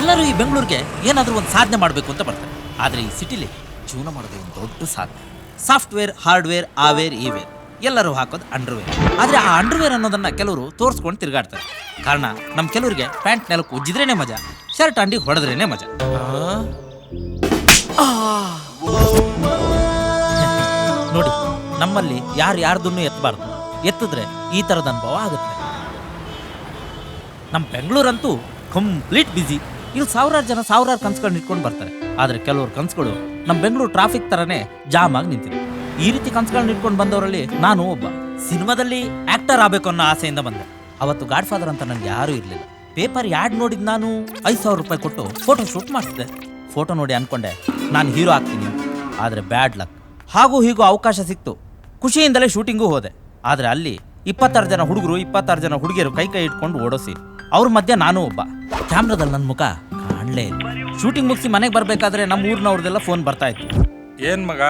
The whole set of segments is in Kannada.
ಎಲ್ಲರೂ ಈ ಬೆಂಗಳೂರಿಗೆ ಏನಾದರೂ ಒಂದು ಸಾಧನೆ ಮಾಡಬೇಕು ಅಂತ ಬರ್ತಾರೆ. ಆದರೆ ಈ ಸಿಟಿಲಿ ಜೀವನ ಮಾಡೋದು ಒಂದು ದೊಡ್ಡ ಸಾಧನೆ. ಸಾಫ್ಟ್ವೇರ್, ಹಾರ್ಡ್ವೇರ್ ಆವೇರ್ ಈವೇರ್ ಎಲ್ಲರೂ ಹಾಕೋದು ಅಂಡರ್ವೇರ್. ಆದರೆ ಆ ಅಂಡರ್ವೇರ್ ಅನ್ನೋದನ್ನು ಕೆಲವರು ತೋರಿಸ್ಕೊಂಡು ತಿರುಗಾಡ್ತಾರೆ. ಕಾರಣ ನಮ್ಮ ಕೆಲವರಿಗೆ ಪ್ಯಾಂಟ್ ನೆಲಕ್ಕೆ ಉಜ್ಜಿದ್ರೇನೆ ಮಜಾ, ಶರ್ಟ್ ಅಂಡಿಗೆ ಹೊಡೆದ್ರೇನೆ ಮಜಾ. ನೋಡಿ, ನಮ್ಮಲ್ಲಿ ಯಾರು ಯಾರ್ದನ್ನು ಎತ್ತಬಾರ್ದು ಎತ್ತಿದ್ರೆ ಈ ಥರದ ಅನುಭವ ಆಗುತ್ತೆ. ನಮ್ಮ ಬೆಂಗಳೂರಂತೂ ಕಂಪ್ಲೀಟ್ ಬಿಸಿ ಇಲ್ಲಿ ಸಾವಿರಾರು ಜನ ಸಾವಿರಾರು ಕನ್ಸುಗಳನ್ನ ಇಟ್ಕೊಂಡು ಬರ್ತಾರೆ. ಆದರೆ ಕೆಲವ್ರ ಕನ್ಸುಗಳು ನಮ್ಮ ಬೆಂಗಳೂರು ಟ್ರಾಫಿಕ್ ಥರನೇ ಜಾಮ್ ಆಗಿ ನಿಂತಿದೆ. ಈ ರೀತಿ ಕನ್ಸುಗಳನ್ನ ಇಟ್ಕೊಂಡು ಬಂದವರಲ್ಲಿ ನಾನು ಒಬ್ಬ. ಸಿನಿಮಾದಲ್ಲಿ ಆ್ಯಕ್ಟರ್ ಆಗಬೇಕು ಅನ್ನೋ ಆಸೆಯಿಂದ ಬಂದೆ. ಅವತ್ತು ಗಾಡ್ ಫಾದರ್ ಅಂತ ನನಗೆ ಯಾರೂ ಇರಲಿಲ್ಲ. ಪೇಪರ್ ಯಾಡ್ ನೋಡಿದ್ ನಾನು? ಐದು ಸಾವಿರ ರೂಪಾಯಿ ಕೊಟ್ಟು ಫೋಟೋ ಶೂಟ್ ಮಾಡಿಸಿದೆ ಫೋಟೋ ನೋಡಿ ಅಂದ್ಕೊಂಡೆ ನಾನು ಹೀರೋ ಆಗ್ತೀನಿ. ಆದರೆ ಬ್ಯಾಡ್ ಲಕ್ ಹಾಗೂ ಹೀಗೂ ಅವಕಾಶ ಸಿಕ್ತು. ಖುಷಿಯಿಂದಲೇ ಶೂಟಿಂಗೂ ಹೋದೆ. ಆದರೆ ಅಲ್ಲಿ ಇಪ್ಪತ್ತಾರು ಜನ ಹುಡುಗರು, ಇಪ್ಪತ್ತಾರು ಜನ ಹುಡುಗಿಯರು ಕೈ ಕೈ ಇಟ್ಕೊಂಡು ಓಡೋಸಿ ಅವ್ರ ಮಧ್ಯೆ ನಾನು ಒಬ್ಬ. ಕ್ಯಾಮ್ರಾದಲ್ಲಿ ನನ್ನ ಮುಖ ಕಾಣಲೇ ಇಲ್ಲ. ಶೂಟಿಂಗ್ ಮುಗಿಸಿ ಮನೆಗೆ ಬರಬೇಕಾದ್ರೆ ನಮ್ಮ ಊರಿನವ್ರದೆಲ್ಲ ಫೋನ್ ಬರ್ತಾ ಇತ್ತು. ಏನ್ ಮಗ?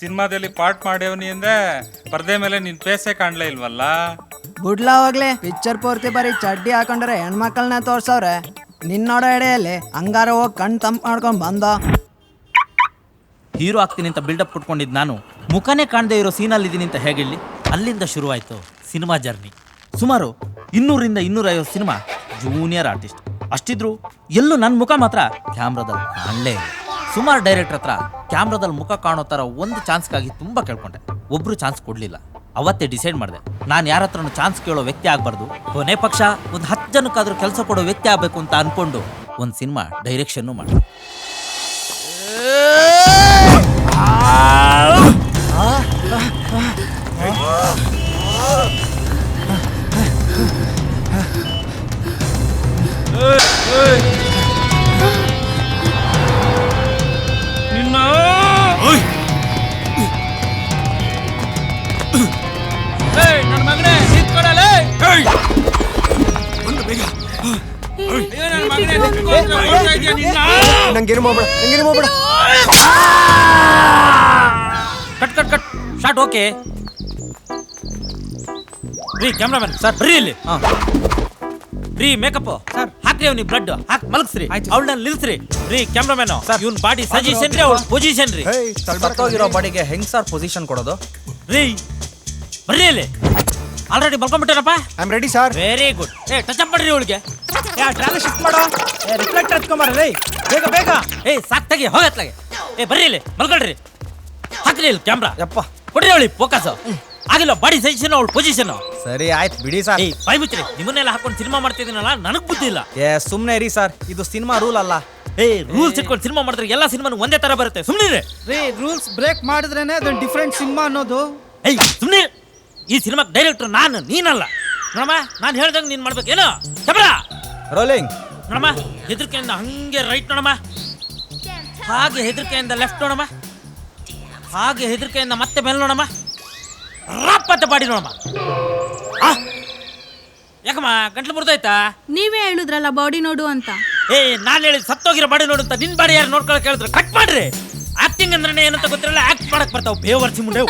ಸಿನಿಮಾದಲ್ಲಿ ಪಾರ್ಟ್ ಮಾಡ್ಯವನಿ ಅಂದೆ ಪರ್ದೆ ಮೇಲೆ ನಿನ್ ಫೇಸೇ ಕಾಣ್ಲೇ ಇಲ್ವಲ್ಲ? ಬಿಡ್ಲ ಹೋಗ್ಲಿ ಪಿಕ್ಚರ್ ಪೂರ್ತಿ ಬರೀ ಚಡ್ಡಿ ಹಾಕೊಂಡ್ರೆ ಹೆಣ್ಮಕ್ಳನ್ನ ತೋರ್ಸವ್ರೆ. ನಿನ್ನೋಡ ಎಡೆಯಲ್ಲಿ ಹಂಗಾರ ಹೋಗಿ ಕಣ್ ತಂಪ್ ಮಾಡ್ಕೊಂಡ್ ಬಂದ. ಹೀರೋ ಆಗ್ತೀನಿ ಅಂತ ಬಿಲ್ಡಪ್ ಕುಟ್ಕೊಂಡಿದ್ದು ನಾನು. ಮುಖನೇ ಕಾಣದೇ ಇರೋ ಸೀನಲ್ಲಿ ಇದ್ದೀನಿ ಅಂತ ಹೇಗಿಲ್ಲಿ ಅಲ್ಲಿಂದ ಶುರುವಾಯಿತು ಸಿನಿಮಾ ಜರ್ನಿ ಸುಮಾರು ಇನ್ನೂರಿಂದ ಇನ್ನೂರೈವತ್ತು ಸಿನಿಮಾ ಜೂನಿಯರ್ ಆರ್ಟಿಸ್ಟ್. ಅಷ್ಟಿದ್ರು ಎಲ್ಲೂ ನನ್ನ ಮುಖ ಮಾತ್ರ ಕ್ಯಾಮ್ರಾದಲ್ಲಿ ಕಾಣಲೇ ಇಲ್ಲ. ಸುಮಾರು ಡೈರೆಕ್ಟರ್ ಹತ್ರ ಕ್ಯಾಮ್ರಾದಲ್ಲಿ ಮುಖ ಕಾಣೋ ಥರ ಒಂದು ಚಾನ್ಸ್ಗಾಗಿ ತುಂಬ ಕೇಳ್ಕೊಂಡೆ. ಒಬ್ರು ಚಾನ್ಸ್ ಕೊಡಲಿಲ್ಲ. ಅವತ್ತೇ ಡಿಸೈಡ್ ಮಾಡಿದೆ. ನಾನು ಯಾರ ಹತ್ರನೂ ಚಾನ್ಸ್ ಕೇಳೋ ವ್ಯಕ್ತಿ ಆಗಬಾರ್ದು. ಕೊನೆ ಪಕ್ಷ ಒಂದು ಹತ್ತು ಜನಕ್ಕಾದರೂ ಕೆಲಸ ಕೊಡೋ ವ್ಯಕ್ತಿ ಆಗಬೇಕು ಅಂತ ಅಂದ್ಕೊಂಡು ಒಂದು ಸಿನಿಮಾ ಡೈರೆಕ್ಷನ್ನು ಮಾಡಿದೆ. ನಿನ್ನ ನನ್ನ ಮಗನೇ ನಿಂತ್ಕೊಳ್ಳಲೇ ನಂಗೆ ಮಾಡ್ಬೇಡ ನಂಗೆ ಮಾಡ್ಬೇಡ cut cut cut okay cameraman sir ಬರ್ರಿ ಇಲ್ಲಿ ರೀ ಮೇಕಪ್ ಸರ್ ಹಾಕ್ರಿ ಅವ್ನಿಗೆ ಬ್ಲಡ್ ಹಾಕ್ ಮಲಗಿಸ್ರಿ. ಅವಳನ್ನ ನಿಲ್ಸ್ರಿ. ರೀ ಕ್ಯಾಮ್ರಾಮನ್ ಇವ್ನ ಬಾಡಿ ಸಜೆಷನ್ ರೀ ಅವ್ಳ? ಪೊಸಿಷನ್ ರೀ. ಸತ್ತೋಗಿರೋ ಬಾಡಿಗೆ ಹೆಂಗ್ ಸರ್ ಪೊಸಿಷನ್ ಕೊಡೋದು? ರೀ ಬರ್ರಿ ಇಲ್ಲಿ. Already ಮಲ್ಕೊಂಡ್ಬಿಟ್ಟಾರಪ್ಪ I am ready sir very good ಏ ಟಚ್ ಅಪ್ ಮಾಡ್ರಿ ಅವಳಿಗೆ ಟ್ರಾವೆಲ್ ಶಿಫ್ಟ್ ಮಾಡೋ? ಏ ರಿಫ್ಲೆಕ್ಟರ್ ಎತ್ಕೊಂಬಾರ ರೇ ಬೇಗ ಬೇಗ. ಏ ಸಾಕ್ ತೆಗಿ ಹೋಗತ್ಲಾಗೆ ಏ ಬರ್ರಿ ಇಲ್ಲಿ ಮಲ್ಕೊಳ್ರಿ. ಹಾಕ್ರಿ ಇಲ್ಲಿ ಕ್ಯಾಮ್ರಾ ಯಪ್ಪ. ಕೊಡ್ರಿ ಅವಳಿ ಫೋಕಸ್ ಆಗಿಲ್ಲ ಬಾಡಿ ಸಜೆಷನ್ ಅವಳ ಪೊಸಿಷನ್ ಸರಿ ಆಯ್ತು ಬಿಡಿ ಸರ್. ಬಾಯ್ ಬಿಚ್ರಿ ನಿಮ್ಮನ್ನೆಲ್ಲ ಹಾಕೊಂಡು ಸಿನಿಮಾ ಮಾಡ್ತಿದ್ದೀನಲ್ಲ? ನನಗ್ ಬುದ್ಧಿ ಇಲ್ಲ. ಏ ಸುಮ್ನೆ ರೀ ಸರ್. ಇದು ಸಿನಿಮಾ ರೂಲ್ ಅಲ್ಲ. ಏ ರೂಲ್ಸ್ ಇಟ್ಕೊಂಡು ಸಿನಿಮಾ ಮಾಡಿದ್ರೆ ಎಲ್ಲ ಸಿನಿಮಾನು ಒಂದೇ ತರ ಬರುತ್ತೆ. ಸುಮ್ಮನೆ ರೀ ರೂಲ್ಸ್ ಬ್ರೇಕ್ ಮಾಡಿದ್ರೇನೆ ಅದೊಂದು ಡಿಫ್ರೆಂಟ್ ಸಿನಿಮಾ ಅನ್ನೋದು. ಏಯ್ ಸುಮ್ಮನೆ ಈ ಸಿನಿಮಾಕ್ ಡೈರೆಕ್ಟರ್ ನಾನು ನೀನಲ್ಲ. ನೋಡಮ್ಮ ನಾನು ಹೇಳ್ದಂಗೆ ನೀನ್ ಮಾಡ್ಬೇಕು. ಏನು? ರೋಲಿಂಗ್ ನೋಡಮ್ಮ ಹೆದರಿಕೆಯಿಂದ ಹಂಗೆ ರೈಟ್ ನೋಡಮ್ಮ. ಹಾಗೆ ಹೆದರಿಕೆಯಿಂದ ಲೆಫ್ಟ್ ನೋಡಮ್ಮ. ಹಾಗೆ ಹೆದರಿಕೆಯಿಂದ ಮತ್ತೆ ಮೇಲೆ ನೋಡಮ್ಮ. ರಪ್ಪತ್ತ ಪಾಡಿ ನೋಡಮ್ಮ. ಆ! ಯಾಕಮ್ಮ ಗಂಟ್ಲು ಮುರಿದೋಯ್ತಾ? ನೀವೇ ಹೇಳಿದ್ರಲ್ಲ ಬಾಡಿ ನೋಡು ಅಂತ. ಏ ನಾನು ಹೇಳಿದ್ ಸತ್ತೋಗಿರೋ ಬಾಡಿ ನೋಡು ಅಂತ. ನಿನ್ ಬಾಡಿ ಯಾರು ನೋಡ್ಕೊಳಕ್ ಹೇಳಿದ್ರೆ? ಕಟ್ ಮಾಡ್ರಿ. ಆಕ್ಟಿಂಗ್ ಅಂದ್ರೆ ಏನಂತ ಗೊತ್ತಿರಲ್ಲ ಆಕ್ಟ್ ಮಾಡಕ್ ಬರ್ತಾವ. ಬೇವರ್ಸಿ ಮುಂಡೆ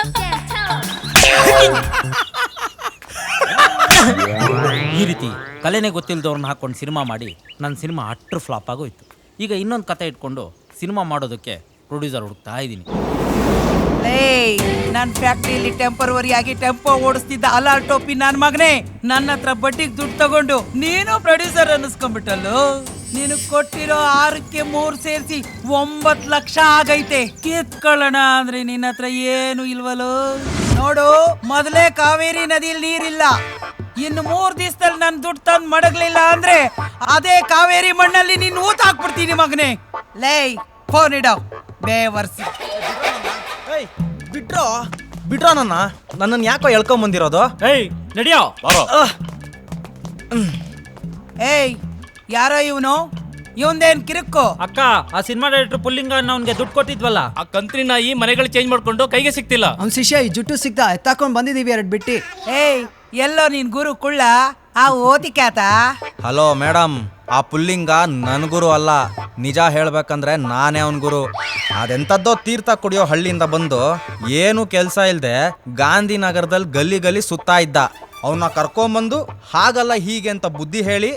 ಈ ರೀತಿ ಕಲೆನೇ ಗೊತ್ತಿಲ್ದವ್ರನ್ನ ಹಾಕೊಂಡು ಸಿನಿಮಾ ಮಾಡಿ ನನ್ನ ಸಿನಿಮಾ ಅಟ್ರು ಫ್ಲಾಪ್ ಆಗೋಯ್ತು. ಈಗ ಇನ್ನೊಂದು ಕತೆ ಇಟ್ಕೊಂಡು ಸಿನಿಮಾ ಮಾಡೋದಕ್ಕೆ ಪ್ರೊಡ್ಯೂಸರ್ ಹುಡುಕ್ತಾ ಇದ್ದೀನಿ ಏಯ್ ನನ್ನ ಫ್ಯಾಕ್ಟ್ರಿಯಲ್ಲಿ ಟೆಂಪರ್ವರಿ ಆಗಿ ಟೆಂಪೋ ಓಡಿಸ್ತಿದ್ದ ಅಲಾರ್ ಟೋಪಿ ನನ್ನ ಮಗನೇ, ನನ್ನ ಹತ್ರ ಬಡ್ಡಿಗೆ ದುಡ್ಡು ತಗೊಂಡು ನೀನು ಪ್ರೊಡ್ಯೂಸರ್ ಅನ್ನಿಸ್ಕೊಂಡ್ಬಿಟ್ಟಲ್ಲು? ನೀನು ಕೊಟ್ಟಿರೋ ಆರಕ್ಕೆ ಮೂರು ಸೇರಿಸಿ ಒಂಬತ್ತು ಲಕ್ಷ ಆಗೈತೆ. ಕಿತ್ಕೊಳ್ಳೋಣ ಅಂದ್ರೆ ನಿನ್ನ ಹತ್ರ ಏನು ಇಲ್ವಲ್ಲೋ? ನೋಡು, ಮೊದಲೇ ಕಾವೇರಿ ನದಿಯಲ್ಲಿ ನೀರಿಲ್ಲ. ಇನ್ನು ಮೂರ್ ದಿವಸದಲ್ಲಿ ನನ್ನ ದುಡ್ಡು ತಂದು ಮಡಗ್ಲಿಲ್ಲ ಅಂದ್ರೆ ಅದೇ ಕಾವೇರಿ ಮಣ್ಣಲ್ಲಿ ನೀನು ಊತ ಹಾಕ್ಬಿಡ್ತೀನಿ ಮಗನೇ. ಲೇಯ್ ಫೋನ್ ಇಡೋ. ಬೇವರ್ಸಿ. ಏಯ್ ಬಿಟ್ರೋ? ಬಿಟ್ರೋ ನನ್ನ? ನನ್ನನ್ನು ಯಾಕೋ ಎಳ್ಕೊಂಬಂದಿರೋದು ಏಯ್ ನಡಿಯೋ? ಏಯ್ ಯಾರೋ ಇವನು? ಇವಂದೇನ್ ಕಿರುಕು? ಅಕ್ಕ ಆ ಸಿನಿಮಾ ಡೈರೆಕ್ಟರ್ ಪುಲ್ಲಿಂಗ ಅವ್ನಿಗೆ ದುಡ್ಡು ಕೊಟ್ಟಿದ್ವಲ್ಲ? ಆ ಕಂತ್ರಿ ನಾಯಿ ಮನೆಗಳು ಚೇಂಜ್ ಮಾಡ್ಕೊಂಡು ಕೈಗೆ ಸಿಕ್ತಿಲ್ಲ ಅವ್ನ ಶಿಷ್ಯ ಈ ಜುಟ್ಟು ಸಿಗ್ತಾ ಎತ್ತಾಕೊಂಡ್ ಬಂದಿದೀವಿ ಎರಡು ಬಿಟ್ಟಿ. ಏಯ್ ಎಲ್ಲೋ ನೀನ್ ಗುರು ಕುಳ್ಳ? ಆ ಓದಿಕ್ಯಾತ ಹಲೋ ಮೇಡಮ್ ಆ ಪುಲ್ಲಿಂಗ ನನ್ ಗುರು ಅಲ್ಲ. ನಿಜ ಹೇಳ್ಬೇಕಂದ್ರೆ ನಾನೇ ಅವನ್ ಗುರು. ಅದೆಂತದ್ದೋ ತೀರ್ಥ ಕುಡಿಯೋ ಹಳ್ಳಿಯಿಂದ ಬಂದು ಏನು ಕೆಲಸ ಇಲ್ಲದೆ ಗಾಂಧಿನಗರದಲ್ಲಿ ಗಲ್ಲಿ ಗಲ್ಲಿ ಸುತ್ತಾ ಇದ್ದ. ಅವನ್ನ ಕರ್ಕೊಂಬಂದು ಹಾಗಲ್ಲ ಹೀಗೆ ಅಂತ ಬುದ್ಧಿ ಹೇಳಿ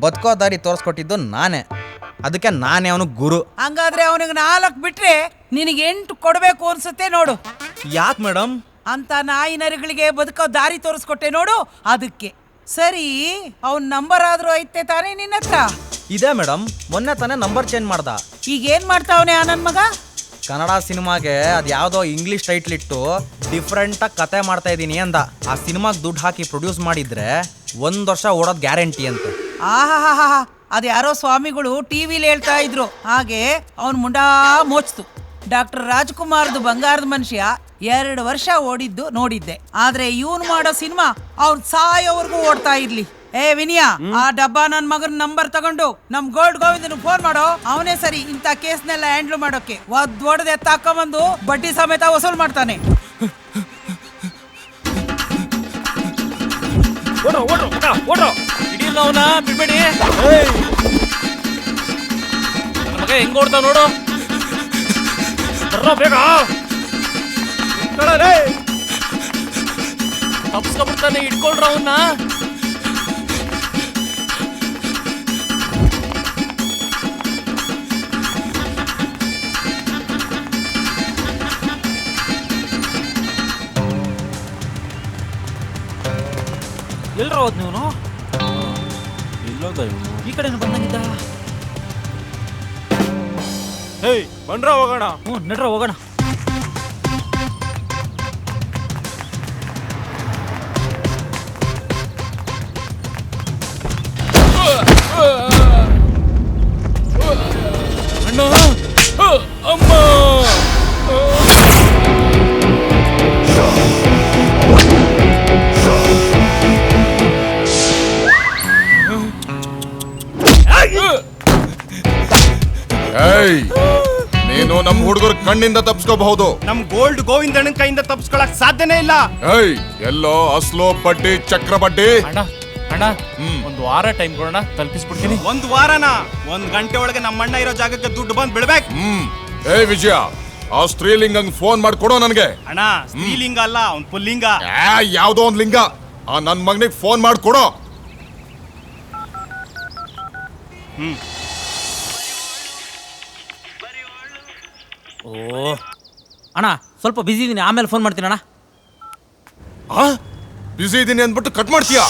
ಬದುಕೋ ದಾರಿ ತೋರಿಸ್ಕೊಟ್ಟಿದ್ದು ನಾನೇ. ಅದಕ್ಕೆ ನಾನೇ ಅವನು ಗುರು. ಹಂಗಾದ್ರೆ ಅವನಿಗೆ ನಾಲ್ಕು ಬಿಟ್ರೆ ನಿನಗೆ ಎಂಟು ಕೊಡಬೇಕು ಅನ್ಸುತ್ತೆ ನೋಡು. ಯಾಕೆ ಮೇಡಮ್ ಅಂತ ನಾಯಿ ನರಿಗಳಿಗೆ ಬದುಕೋ ದಾರಿ ತೋರಿಸ್ಕೊಟ್ಟೆ ನೋಡು ಅದಕ್ಕೆ. ಸರಿ ಅವನ್ ನಂಬರ್ ಆದ್ರೂ ಐತೆ ತಾನೇ ನಿನ್ನ ಹತ್ರ? ಇದೆ ಮೇಡಮ್ ಮೊನ್ನೆ ತಾನೇ ನಂಬರ್ ಚೇಂಜ್ ಮಾಡ್ದ. ಈಗ ಏನ್ ಮಾಡ್ತಾವನೆ ಆ ನನ್ ಮಗ? ಕನ್ನಡ ಸಿನಿಮಾಗೆ ಅದು ಯಾವುದೋ ಇಂಗ್ಲೀಷ್ ಟೈಟ್ಲ್ ಇಟ್ಟು ಡಿಫ್ರೆಂಟಾಗಿ ಕತೆ ಮಾಡ್ತಾ ಇದ್ದೀನಿ ಅಂದ. ಆ ಸಿನಿಮಾಗೆ ದುಡ್ಡು ಹಾಕಿ ಪ್ರೊಡ್ಯೂಸ್ ಮಾಡಿದ್ರೆ ಒಂದು ವರ್ಷ ಓಡೋದು ಗ್ಯಾರಂಟಿ ಅಂತ. ಆಹಾ ಅದು ಯಾರೋ ಸ್ವಾಮಿಗಳು ಟಿವಿಲಿ ಹೇಳ್ತಾ ಇದ್ರು. ಹಾಗೆ ಅವನ್ ಮುಂಡಾ ಮೋಚ್ತು. ಡಾಕ್ಟರ್ ರಾಜ್ಕುಮಾರ್ದು ಬಂಗಾರದ ಮನುಷ್ಯ ಎರಡು ವರ್ಷ ಓಡಿದ್ದು ನೋಡಿದ್ದೆ. ಆದ್ರೆ ಇವನ್ ಮಾಡೋ ಸಿನಿಮಾ ಅವ್ನ್ ಸಾಯೋವರೆಗೂ ಓಡ್ತಾ ಇರ್ಲಿ. ಏ ವಿನಿಯ ಆ ಡಬ್ಬ ನನ್ ಮಗನ ನಂಬರ್ ತಗೊಂಡು ನಮ್ ಗೋಲ್ಡ್ ಗೋವಿಂದನ್ ಫೋನ್ ಮಾಡೋ. ಅವನೇ ಸರಿ ಇಂತ ಕೇಸ್ನೆಲ್ಲ ಹ್ಯಾಂಡ್ಲ್ ಮಾಡೋಕೆ ಒದ್ ಒಡೆದು ಎತ್ತಾಕೊಂಬಂದು ಬಡ್ಡಿ ಸಮೇತ ವಸೂಲ್ ಮಾಡ್ತಾನೆ. ಓಡ್ರೋ ಓಡ್ರೋ ಮಗ, ಓಡ್ರೋ ಹಿಡಿಯಲ್ಲ ಅವನ ಬಿಡ್ಬೇಡಿ. ನನ್ನ ಮಗ ಹೆಂಗ್ ಓಡ್ತಾವ ನೋಡು. ಬರ್ರೋ ಬೇಗ. ತಪ್ಸ್ಕೊಬಿಡ್ತಾನೆ ಇಟ್ಕೊಳ್ರ ಅವನ್ನ ಎಲ್ರ ಹೋದ್ ನೀವು ಈ ಕಡೆ ಬಂದಂಗಿದ್ದ ಹೇಯ್ ಬಂದ್ರ ಹೋಗೋಣ ಹ್ಞೂ ನಡ್ರ ಹೋಗೋಣ ಕಣ್ಣಿಂದ ತಪ್ಪಿಸ್ಕೋಬಹುದು ನಮ್ ಗೋಲ್ಡ್ ಗೋವಿಂದಣ್ಣನ ಕೈಯಿಂದ ತಪ್ಪಿಸ್ಕೊಳಕ್ ಸಾಧ್ಯನೇ ಇಲ್ಲ. ಏಯ್ ಎಲ್ಲೋ ಅಸ್ಲೋ ಬಡ್ಡಿ ಚಕ್ರ ಬಡ್ಡಿ? ಅಣ್ಣ ಅಣ್ಣ ಒಂದು ವಾರ ಟೈಮ್ ಕೊಡೋಣ ತಲುಪಿಸ್ಬಿಡ್ತೀನಿ. ಒಂದ್ ವಾರನ? ಒಂದ್ ಗಂಟೆ ಒಳಗೆ ನಮ್ಮ ಅಣ್ಣ ಇರೋ ಜಾಗಕ್ಕೆ ದುಡ್ಡು ಬಂದ್ ಬಿಡ್ಬೇಕು. ಹ್ಮ್. ಏಯ್ ವಿಜಯ ಆ ಸ್ತ್ರೀಲಿಂಗಂಗ್ ಫೋನ್ ಮಾಡಿ ಕೊಡೋ ನನಗೆ. ಅಣ್ಣ ಸ್ತ್ರೀಲಿಂಗ ಅಲ್ಲ ಅವ್ನ್ ಪುಲ್ಲಿಂಗ. ಯಾವ್ದೋ ಒಂದ್ ಲಿಂಗ. ಆ ನನ್ ಮಗನಿಗೆ ಫೋನ್ ಮಾಡಿ ಕೊಡೋ. ಓ. ಅಣ್ಣ ಸ್ವಲ್ಪ ಬಿಸಿ ಇದೀನಿ ಆಮೇಲೆ ಫೋನ್ ಮಾಡ್ತೀನಿ ಅಣ್ಣ. ಆ? ಬಿಸಿ ಇದೀನಿ ಅಂದ್ಬಿಟ್ಟು ಕಟ್ ಮಾಡ್ತೀಯಾ?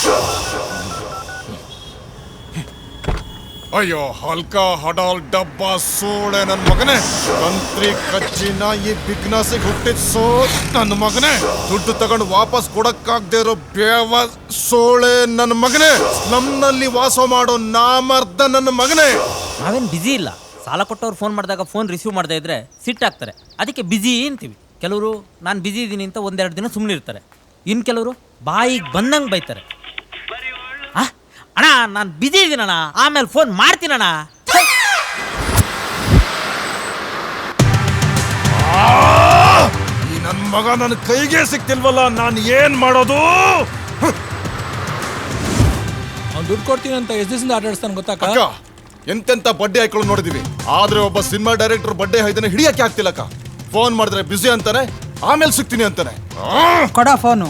ಅಯ್ಯೋ ಹಲ್ಕ ಹಡಾಲ್ ಡಬ್ಬ ಸೋಳೆ ನನ್ನ ಮಗನೇ. ತಂತ್ರಿ ಕಚ್ಚಿನ ಈ ಬಿಗ್ನಾಸಿಗೆ ಹುಟ್ಟಿದ ಸೋ ನನ್ನ ಮಗನೇ. ದುಡ್ಡು ತಗೊಂಡು ವಾಪಸ್ ಕೊಡಕ್ಕಾಗ್ದೇ ಇರೋ ಬೇವ ಸೋಳೆ ನನ್ನ ಮಗನೇ. ನಮ್ಮಲ್ಲಿ ವಾಸ ಮಾಡೋ ನಾಮರ್ಧ ನನ್ನ ಮಗನೇ. ನಾವೇನು ಬ್ಯುಸಿ ಇಲ್ಲ. ಸಾಲ ಕೊಟ್ಟವ್ರು ಫೋನ್ ಮಾಡಿದಾಗ ಫೋನ್ ರಿಸೀವ್ ಮಾಡದೇ ಇದ್ರೆ ಸಿಟ್ಟಾಗ್ತಾರೆ ಅದಕ್ಕೆ ಬಿಜಿ ಅಂತೀವಿ. ಕೆಲವರು ನಾನು ಬಿಜಿ ಇದ್ದೀನಿ ಅಂತ ಒಂದೆರಡು ದಿನ ಸುಮ್ಮನೆ ಇರ್ತಾರೆ. ಇನ್ನು ಕೆಲವರು ಬಾಯಿಗೆ ಬಂದಂಗೆ ಬೈತಾರೆ. ಆ? ಅಣ್ಣ ನಾನು ಬಿಜಿ ಇದ್ದೀನಣ್ಣ ಆಮೇಲೆ ಫೋನ್ ಮಾಡ್ತೀನಣ್ಣ. ಈ ನನ್ನ ಮಗ ನನ್ನ ಕೈಗೆ ಸಿಕ್ತಿಲ್ವಲ್ಲ ನಾನು ಏನ್ ಮಾಡೋದು? ಅವ್ನು ದುಡ್ಡು ಕೊಡ್ತೀನಿ ಅಂತ ಎಷ್ಟು ದಿವಸದಿಂದ ಆಟಾಡಿಸ್ತಾನೆ ಗೊತ್ತಾಕ? ಅಕ್ಕ ಎಂತೆಂತ ಬಡ್ಡೆ ಹಾಕೊಳ್ಳೋದು ನೋಡಿದೀವಿ. ಆದ್ರೆ ಒಬ್ಬ ಸಿನಿಮಾ ಡೈರೆಕ್ಟರ್ ಬಡ್ಡೆ ಹೈದನ್ನ ಹಿಡಿಯಕ್ಕೆ ಆಗ್ತಿಲ್ಲಕ್ಕ. ಫೋನ್ ಮಾಡಿದ್ರೆ ಬ್ಯುಸಿ ಅಂತಾನೆ ಆಮೇಲೆ ಸಿಗ್ತೀನಿ ಅಂತಾನೆ. ಆ! ಕೊಡ ಫೋನು.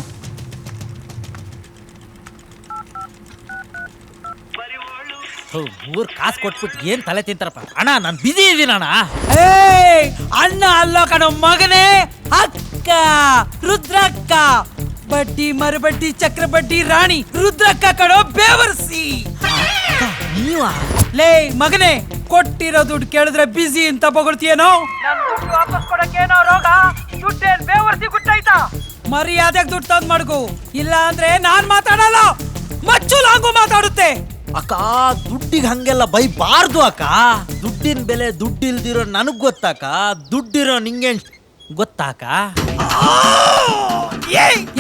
ಊರ್ ಕಾಸು ಕೊಟ್ಬಿಟ್ಟು ಏನ್ ತಲೆ ತಿಂತಾರಪ್ಪ. ಅಣ್ಣ ನಾನು ಬ್ಯುಸಿ ಇದ್ದೀನಣ್ಣ ಏಯ್ ಅಣ್ಣ ಅಲ್ಲ ಕಣೋ ಮಗನೇ. ಅಕ್ಕ ರುದ್ರಕ್ಕ. ಬಡ್ಡಿ ಮರಬಡ್ಡಿ ಚಕ್ರಬಡ್ಡಿ ರಾಣಿ ರುದ್ರಕ್ಕ ಕಣೋ ಬೇವರ್ಸಿ. ನೀವ? ಲೇ ಮಗನೇ ಕೊಟ್ಟಿರೋ ದುಡ್ಡು ಕೇಳಿದ್ರೆ ಬಿಸಿ ಅಂತ ಬೊಗಳ್ತೀಯೇನೋ? ವಾಪಸ್ ಕೊಡಕ್ಕೇನೋ ರೋಗ? ದುಡ್ಡೇನ್ ಬೇವರ್ಸಿ ಗುಟ್ಟಾಯ್ತಾ? ಮರ್ಯಾದೆಗೆ ದುಡ್ಡು ತಂದ್ ಮಡ್ಗು. ಇಲ್ಲ ಅಂದ್ರೆ ನಾನ್ ಮಾತಾಡಲ್ಲ. ಮಚ್ಚು ಲಾಂಗು ಮಾತಾಡುತ್ತೆ. ಅಕ್ಕ ದುಡ್ಡಿಗೆ ಹಂಗೆಲ್ಲ ಬೈಬಾರ್ದು ಅಕ್ಕ. ದುಡ್ಡಿನ ಬೆಲೆ ದುಡ್ಡಿಲ್ದಿರೋ ನನಗ್ ಗೊತ್ತಾಕ. ದುಡ್ಡಿರೋ ನಿಂಗೆ ಗೊತ್ತಾಕ?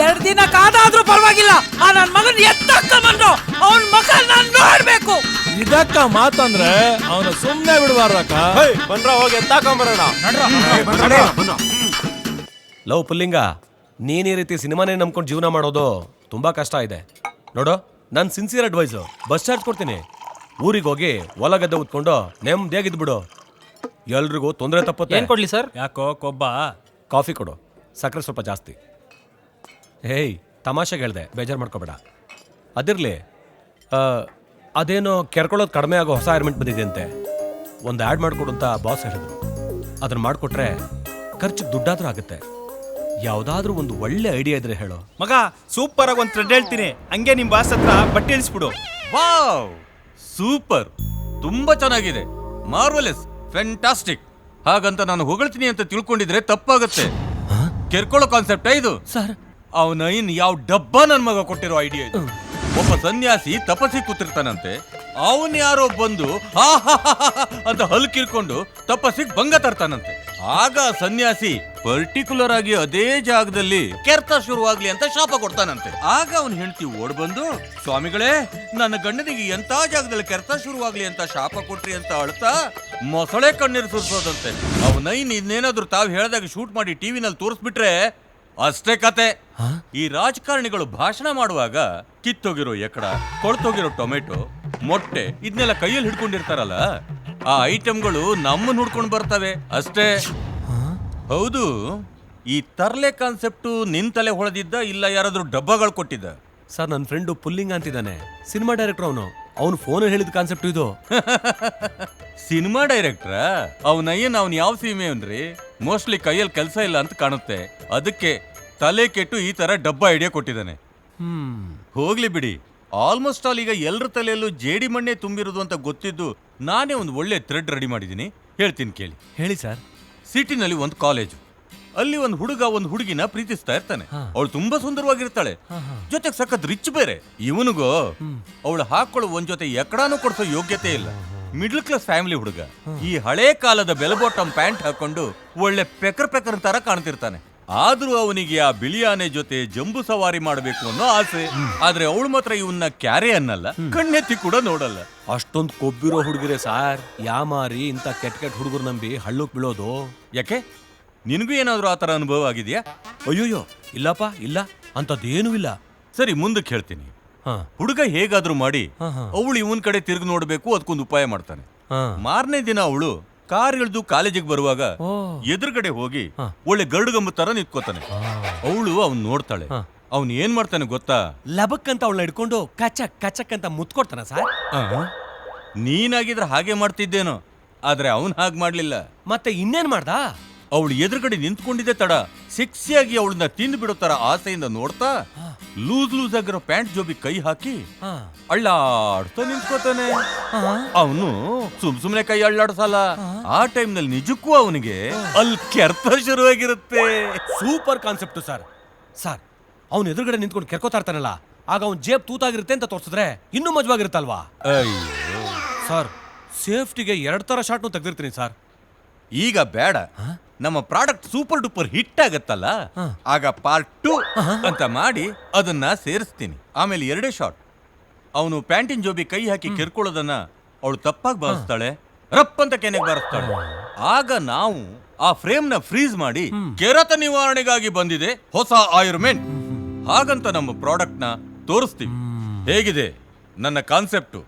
ಎರಡ್ ದಿನ ಕಾದಾದ್ರೂ ಪರವಾಗಿಲ್ಲ. ಆ ನನ್ ಮಗನ್ ಎತ್ತಕ್ಕ ಬಂದು ಅವನ್ ಮಗ ನಾನ್ ನೋಡ್ಬೇಕು. ಇದಕ್ಕ ಮಾತಂದ್ರೆ ಅವನು ಸುಮ್ಮನೆ ಬಿಡಬಾರ್ದಕ್ಕ ಹೇಯ್ ಬಂದ್ರ ಹೋಗಿ ಎತ್ತಾಕೊಂಬರೋಣ ಲವ್ ಪುಲ್ಲಿಂಗ ನೀನ್ ಈ ರೀತಿ ಸಿನಿಮಾನೇ ನಂಬ್ಕೊಂಡು ಜೀವನ ಮಾಡೋದು ತುಂಬಾ ಕಷ್ಟ ಇದೆ. ನೋಡು ನನ್ ಸಿನ್ಸಿಯರ್ ಅಡ್ವೈಸ್ ಬಸ್ ಚಾರ್ಜ್ ಕೊಡ್ತೀನಿ. ಊರಿಗೆ ಹೋಗಿ ಹೊಲ ಗದ್ದೆ ಉತ್ಕೊಂಡು ನೆಮ್ಮದಿಯಾಗಿದ್ದು ಬಿಡು. ಎಲ್ರಿಗೂ ತೊಂದರೆ ತಪ್ಪತ್ತೆ. ಏನ್ ಕೊಡ್ಲಿ ಸರ್? ಯಾಕೋ ಕೊಬ್ಬ? ಕಾಫಿ ಕೊಡು. ಸಕ್ಕರೆ ಸ್ವಲ್ಪ ಜಾಸ್ತಿ. ಹೇಯ್ ತಮಾಷೆಗೆ ಹೇಳ್ದೆ ಬೇಜಾರು ಮಾಡ್ಕೋಬೇಡ. ಅದಿರಲಿ ಅದೇನೋ ಕೆರ್ಕೊಳ್ಳೋದು ಕಡಿಮೆ ಆಗೋ ಹೊಸ ಐರ್ಮೆಂಟ್ ಬಂದಿದೆಯಂತೆ. ಒಂದು ಆ್ಯಡ್ ಮಾಡಿಕೊಡು ಅಂತ ಬಾಸ್ ಹೇಳಿದ್ರು. ಅದನ್ನು ಮಾಡಿಕೊಟ್ರೆ ಖರ್ಚು ದುಡ್ಡಾದರೂ ಆಗುತ್ತೆ. ಯಾವುದಾದ್ರೂ ಒಂದು ಒಳ್ಳೆ ಐಡಿಯಾ ಇದ್ರೆ ಹೇಳೋ. ಮಗ ಸೂಪರ್ ಆಗಿ ಒಂದು ಥ್ರೆಡ್ ಹೇಳ್ತೀನಿ. ಹಂಗೆ ನಿಮ್ಮ ಬಾಸ್ ಹತ್ರ ಬಟ್ಟೆ ಇಳಿಸ್ಬಿಡು. ವಾವ್ ಸೂಪರ್ ತುಂಬಾ ಚೆನ್ನಾಗಿದೆ. Marvellous fantastic. ಹಾಗಂತ ನಾನು ಹೊಗಳ್ತೀನಿ ಅಂತ ತಿಳ್ಕೊಂಡಿದ್ರೆ ತಪ್ಪಾಗುತ್ತೆ. ಕೆರ್ಕೊಳ್ಳೋ ಕಾನ್ಸೆಪ್ಟ್ ಇದು? ಸರ್ ಅವನ ಇನ್ ಯಾವ ಡಬ್ಬ ನನ್ ಮಗ ಕೊಟ್ಟಿರೋ ಐಡಿಯಾ ಇದು. ಒಬ್ಬ ಸನ್ಯಾಸಿ ತಪಸ್ಸಿ ಕೂತಿರ್ತಾನಂತೆ, ಅವನ್ ಯಾರೋ ಬಂದು ಆಹಾಹಾಹಾ ಅಂತ ಹಲ್ಕಿರ್ಕೊಂಡು ತಪಸ್ಸಿಗೆ ಭಂಗ ತರ್ತಾನಂತೆ. ಆಗ ಸನ್ಯಾಸಿ ಪರ್ಟಿಕ್ಯುಲರ್ ಆಗಿ ಅದೇ ಜಾಗದಲ್ಲಿ ಕೆರ್ತ ಶುರುವಾಗ್ಲಿ ಅಂತ ಶಾಪ ಕೊಡ್ತಾನಂತೆ. ಆಗ ಅವನ್ ಹೆಂಡತಿ ಓಡ್ ಬಂದು, ಸ್ವಾಮಿಗಳೇ, ನನ್ನ ಗಂಡನಿಗೆ ಎಂತ ಜಾಗದಲ್ಲಿ ಕೆರ್ತ ಶುರುವಾಗ್ಲಿ ಅಂತ ಶಾಪ ಕೊಟ್ರಿ ಅಂತ ಅಳ್ತಾ ಮೊಸಳೆ ಕಣ್ಣೀರು ಸುರಿಸೋದಂತೆ. ಅವನೈ ಇನ್ನೇನಾದ್ರೂ ತಾವ್ ಹೇಳ್ದಾಗ ಶೂಟ್ ಮಾಡಿ ಟಿವಿನಲ್ಲಿ ತೋರಿಸ್ಬಿಟ್ರೆ ಅಷ್ಟೇ ಕತೆ. ಈ ರಾಜಕಾರಣಿಗಳು ಭಾಷಣ ಮಾಡುವಾಗ ಕಿತ್ತೋಗಿರೋ ಎಕಡ ಕೊಳ್ತೋಗಿರೋ ಟೊಮೆಟೊ ಮೊಟ್ಟೆ ಇದನ್ನೆಲ್ಲ ಕೈಯಲ್ಲಿ ಹಿಡ್ಕೊಂಡಿರ್ತಾರಲ್ಲ ಆ ಐಟಮ್ಗಳು ನಮ್ಮನ್ನ ಹುಡ್ಕೊಂಡು ಬರ್ತವೆ. ಅಷ್ಟೇ. ಹೌದು. ಈ ತರ್ಲೆ ಕಾನ್ಸೆಪ್ಟು ನಿನ್ ತಲೆ ಹೊಳೆದಿದ್ದ ಇಲ್ಲ ಯಾರಾದ್ರೂ ಡಬ್ಬಗಳು ಕೊಟ್ಟಿದ್ದ? ಸರ್ ನನ್ನ ಫ್ರೆಂಡು ಪುಲ್ಲಿಂಗ್ ಅಂತಿದ್ದಾನೆ. ಸಿನಿಮಾ ಡೈರೆಕ್ಟರ್ ಅವನು. ಅವನು ಫೋನ್ ಹೇಳಿದ ಕಾನ್ಸೆಪ್ಟ್ ಇದು. ಸಿನಿಮಾ ಡೈರೆಕ್ಟ್ರ ಏನು ಅವ್ನು ಯಾವ ಸಿನಿಮೆ ಅನ್ರಿ ಮೋಸ್ಟ್ಲಿ ಕೈಯಲ್ಲಿ ಕೆಲಸ ಇಲ್ಲ ಅಂತ ಕಾಣುತ್ತೆ. ಅದಕ್ಕೆ ತಲೆ ಕೆಟ್ಟು ಈ ತರ ಡಬ್ಬ ಐಡಿಯಾ ಕೊಟ್ಟಿದ್ದಾನೆ. ಹ್ಮ್ ಹೋಗ್ಲಿ ಬಿಡಿ. ಆಲ್ಮೋಸ್ಟ್ ಆಲ್ ಈಗ ಎಲ್ಲರ ತಲೆಯಲ್ಲೂ ಜೇಡಿ ಮಣ್ಣೆ ತುಂಬಿರೋದು ಅಂತ ಗೊತ್ತಿದ್ದು ನಾನೇ ಒಂದು ಒಳ್ಳೆ ಥ್ರೆಡ್ ರೆಡಿ ಮಾಡಿದ್ದೀನಿ. ಹೇಳ್ತೀನಿ ಕೇಳಿ. ಹೇಳಿ ಸರ್ ಸಿಟಿನಲ್ಲಿ ಒಂದು ಕಾಲೇಜು ಅಲ್ಲಿ ಒಂದು ಹುಡುಗ ಒಂದು ಹುಡುಗಿನ ಪ್ರೀತಿಸ್ತಾ ಇರ್ತಾನೆ. ಅವಳು ತುಂಬಾ ಸುಂದರವಾಗಿರ್ತಾಳೆ. ಜೊತೆಗೆ ಸಖತ್ ರಿಚ್ ಬೇರೆ. ಇವನಿಗೂ ಅವಳು ಹಾಕೊಳ್ಳೋ ಒಂದ್ ಜೊತೆ ಎಕಡಾನು ಕೊಡ್ಸೋ ಯೋಗ್ಯತೆ ಇಲ್ಲ. ಮಿಡ್ಲ್ ಕ್ಲಾಸ್ ಫ್ಯಾಮಿಲಿ ಹುಡುಗ. ಈ ಹಳೆ ಕಾಲದ ಬೆಲಬೋಟಮ್ ಪ್ಯಾಂಟ್ ಹಾಕೊಂಡು ಒಳ್ಳೆ ಪೆಕರ್ ಪೆಕರ್ ತರ ಕಾಣ್ತಿರ್ತಾನೆ. ಆದ್ರೂ ಅವನಿಗೆ ಆ ಬಿಳಿಯಾನೆ ಜೊತೆ ಜಂಬು ಸವಾರಿ ಮಾಡಬೇಕು ಅನ್ನೋ ಆಸೆ. ಆದ್ರೆ ಅವಳು ಮಾತ್ರ ಇವನ್ನ ಕ್ಯಾರೆ ಅನ್ನಲ್ಲ ಕಣ್ಣೆತ್ತಿ ಕೂಡ ನೋಡಲ್ಲ. ಅಷ್ಟೊಂದು ಕೊಬ್ಬಿರೋ ಹುಡುಗಿರೆ ಸಾರ್ ಯಾಮಾರಿ ಇಂತ ಕೆಟ್ಟ ಕೆಟ್ಟ ಹುಡುಗರು ನಂಬಿ ಹಳ್ಳಕ್ ಬಿಳೋದು? ಯಾಕೆ? ನಿನಗೂ ಏನಾದರೂ ಆ ಥರ ಅನುಭವ ಆಗಿದೆಯಾ? ಅಯ್ಯೋಯ್ಯೋ ಇಲ್ಲಪ್ಪ ಇಲ್ಲ. ಅಂಥದ್ದೇನೂ ಇಲ್ಲ. ಸರಿ ಮುಂದಕ್ಕೆ ಹೇಳ್ತೀನಿ ಹಾ. ಹುಡುಗ ಹೇಗಾದರೂ ಮಾಡಿ ಹಾ, ಹಾ. ಅವಳು ಇವನ್ ಕಡೆ ತಿರುಗಿ ನೋಡಬೇಕು ಅದಕ್ಕೊಂದು ಉಪಾಯ ಮಾಡ್ತಾನೆ. ಹಾ. ಮಾರನೇ ದಿನ ಅವಳು ಕಾರ್ ಇಳಿದು ಕಾಲೇಜಿಗೆ ಬರುವಾಗ ಓ. ಎದುರುಗಡೆ ಹೋಗಿ ಹಾ. ಒಳ್ಳೆ ಗರುಡುಗಂಬ ತರ ನಿಂತ್ಕೋತಾನೆ. ಅವಳು ಅವ್ನ್ ನೋಡ್ತಾಳೆ. ಹಾ. ಅವ್ನ್ ಏನ್ ಮಾಡ್ತಾನೆ ಗೊತ್ತಾ? ಲಬಕ್ ಅಂತ ಅವಳನ್ನ ಹಿಡ್ಕೊಂಡು ಕಚಕ್ ಕಚಕ್ ಅಂತ ಮುತ್ಕೊಡ್ತಾನ ಸರ್. ನೀನಾಗಿದ್ರೆ ಹಾಗೆ ಮಾಡ್ತಿದ್ದೇನೋ ಆದ್ರೆ ಅವನ್ ಹಾಗೆ ಮಾಡ್ಲಿಲ್ಲ. ಮತ್ತೆ ಇನ್ನೇನ್ ಮಾಡ್ದ? ಅವಳು ಎದುರುಗಡೆ ನಿಂತ್ಕೊಂಡಿದ್ದೆ ತಡ. ಸೆಕ್ಸಿಯಾಗಿ ಅವಳನ್ನ ತಿಂದು ಬಿಡೋ ತರ ಆಸೆಯಿಂದ ನೋಡ್ತಾ ಲೂಸ್ ಲೂಸ್ ಆಗಿರೋ ಪ್ಯಾಂಟ್ ಜೋಬಿ ಕೈ ಹಾಕಿ ಅಳ್ಳಾಡ್ತಾ ನಿಂತ್ಕೋತಾನೆ. ಅವನು ಸುಮ್ ಸುಮ್ನೆ ಕೈ ಅಳ್ಳಾಡ್ಸಲ್ಲ. ಆ ಟೈಮ್ನಲ್ಲಿ ನಿಜಕ್ಕೂ ಅವನಿಗೆ ಅಲ್ಲಿ ಕೆರ್ತ ಶುರುವಾಗಿರುತ್ತೆ. Super concept sir. ಸರ್ ಅವ್ನು ಎದುರುಗಡೆ ನಿಂತ್ಕೊಂಡು ಕೆರ್ಕೋತಾ ಇರ್ತಾನಲ್ಲ ಆಗ ಅವ್ನ್ ಜೇಬ್ ತೂತಾಗಿರುತ್ತೆ ಅಂತ ತೋರಿಸಿದ್ರೆ ಇನ್ನೂ ಮಜವಾಗಿರುತ್ತಲ್ವಾ? ಸರ್ ಸೇಫ್ಟಿಗೆ ಎರಡ್ ತರ ಶಾಟ್ನು ತೆಗ್ದಿರ್ತೀನಿ ಸರ್. ಈಗ ಬೇಡ. ನಮ್ಮ ಪ್ರಾಡಕ್ಟ್ ಸೂಪರ್ ಡೂಪರ್ ಹಿಟ್ ಆಗತ್ತಲ್ಲ? ಆಗ ಪಾರ್ಟ್ ಟು ಅಂತ ಮಾಡಿ ಅದನ್ನ ಸೇರಿಸ್ತೀನಿ. ಆಮೇಲೆ ಎರಡೇ ಶಾಟ್ ಅವನು ಪ್ಯಾಂಟಿನ್ ಜೋಬಿ ಕೈ ಹಾಕಿ ಕೆರ್ಕೊಳ್ಳೋದನ್ನ ಅವಳು ತಪ್ಪಾಗಿ ಭಾವಿಸ್ತಾಳೆ ರಪ್ ಅಂತ ಕೆನೆಗೆ ಬಾರಿಸ್ತಾಳೆ. ಆಗ ನಾವು ಆ ಫ್ರೇಮ್ನ ಫ್ರೀಸ್ ಮಾಡಿ ಕೆರತ ನಿವಾರಣೆಗಾಗಿ ಬಂದಿದೆ ಹೊಸ ಆಯುರ್ಮೆಂಟ್ ಹಾಗಂತ ನಮ್ಮ ಪ್ರಾಡಕ್ಟ್ನ ತೋರಿಸ್ತೀವಿ ಹೇಗಿದೆ? ನನ್ನ ಕಾನ್ಸೆಪ್ಟು